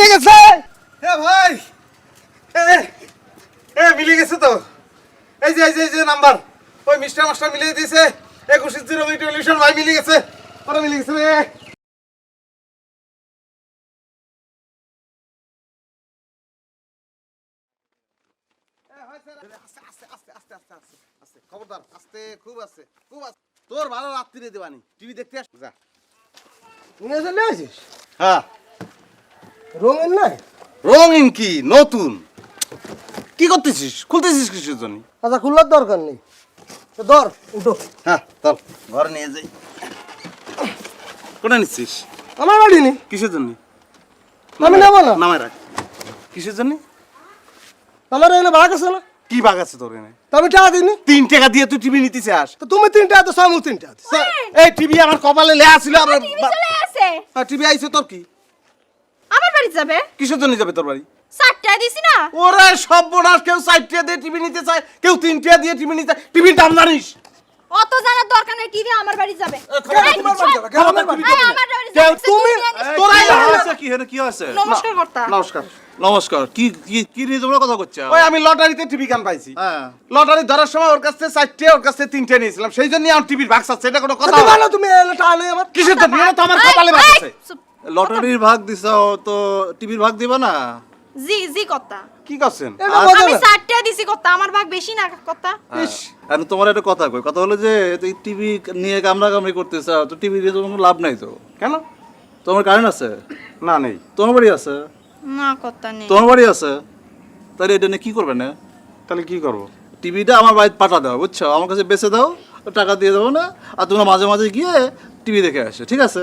মিলে গেছে হ্যাঁ ভাই এ মিলে গেছে তো। এই যে এই যে এই যে নাম্বার ওই মিস্টার মাস্টার মিলিয়ে দিয়েছে। একুশের জিরো মিনিট রেলিউশন ভাই মিলে গেছে। ওরা মিলে গেছে খুব আছে খুব আছে। তোর ভালো রাত্রি দেবানি টিভি দেখতে আস যা। নিয়ে চলে আসিস? হ্যাঁ। রঙের নাই? রঙিন কি? নতুন? কি করতেছিস? খুলতেছিস কিসের জন্য? আচ্ছা খোলার দরকার নেই। তো ধর উঠো। হ্যাঁ চল ঘরে নিয়ে যাই। কোনে নিচ্ছিস? আমার বাড়ি নেই। কিসের জন্য? আমি নেব না। নামায় রাখ। কিসের জন্য? আমার এখানে ভাগ আছে না? কি বাগ আছে তোর এনে তো আমি টাকা দিইনি। তিন টাকা দিয়ে তুই টিভি নিতে চাস? তো তুমি তিনটা তো সামু তিনটা দিস। এই টিভি আমার কপালে লেয়া ছিল আমার টিভি চলে আসে। টিভি আইছে তোর কি? আমার বাড়ি যাবে? কিসের জন্য যাবে তোর বাড়ি? চারটা দিছি না। ওরে সর্বনাশ কেউ চারটিয়া দিয়ে টিভি নিতে চায় কেউ তিনটিয়া দিয়ে টিভি নিতে টিভির দাম জানিস? অত জানার দরকার নেই টিভি আমার বাড়ি যাবে। কেন তুমি- তোরাই কি হয়েছে কি হয়েছে কি হয়েছে? নমস্কার কর্তা। নমস্কার। নমস্কার কি কি কি নিয়ে তোমরা কথা করছ? ওই আমি লটারিতে টিভি গান পাইছি। হ্যাঁ। লটারি ধরার সময় ওর কাছে থেকে চারটে ওর কাছে থেকে তিনটে নিয়েছিলাম। সেই জন্য আমার টিভির ভাগ আছে এটা কোনো কথা ভালো তুমি এলে টাকা আমার কিসের জন্য? এটা তো আমার কপালে ভাগ আছে। লটারির ভাগ দিছাও তো টিভির ভাগ দিবা না? জি জি কর্তা। কি করছেন? আমি চারটা দিছি কর্তা। আমার ভাগ বেশি না কর্তা। ইস, আর তোমার একটা কথা কই। কথা হলো যে টিভি নিয়ে কামড়া কামড়ি করতে চাও তো টিভি দিয়ে তোমার কোনো লাভ নাই তো? কেন? তোমার কারেন্ট আছে? না নেই। তোমার বাড়ি আছে? না কর্তা নেই। তোমার বাড়ি আছে? তাহলে এটা নিয়ে কি করবে না? তাহলে কি করব? টিভিটা আমার বাড়িতে পাঠা দাও বুঝছ? আমার কাছে বেচে দাও টাকা দিয়ে দেবো না আর তোমরা মাঝে মাঝে গিয়ে টিভি দেখে আসে ঠিক আছে?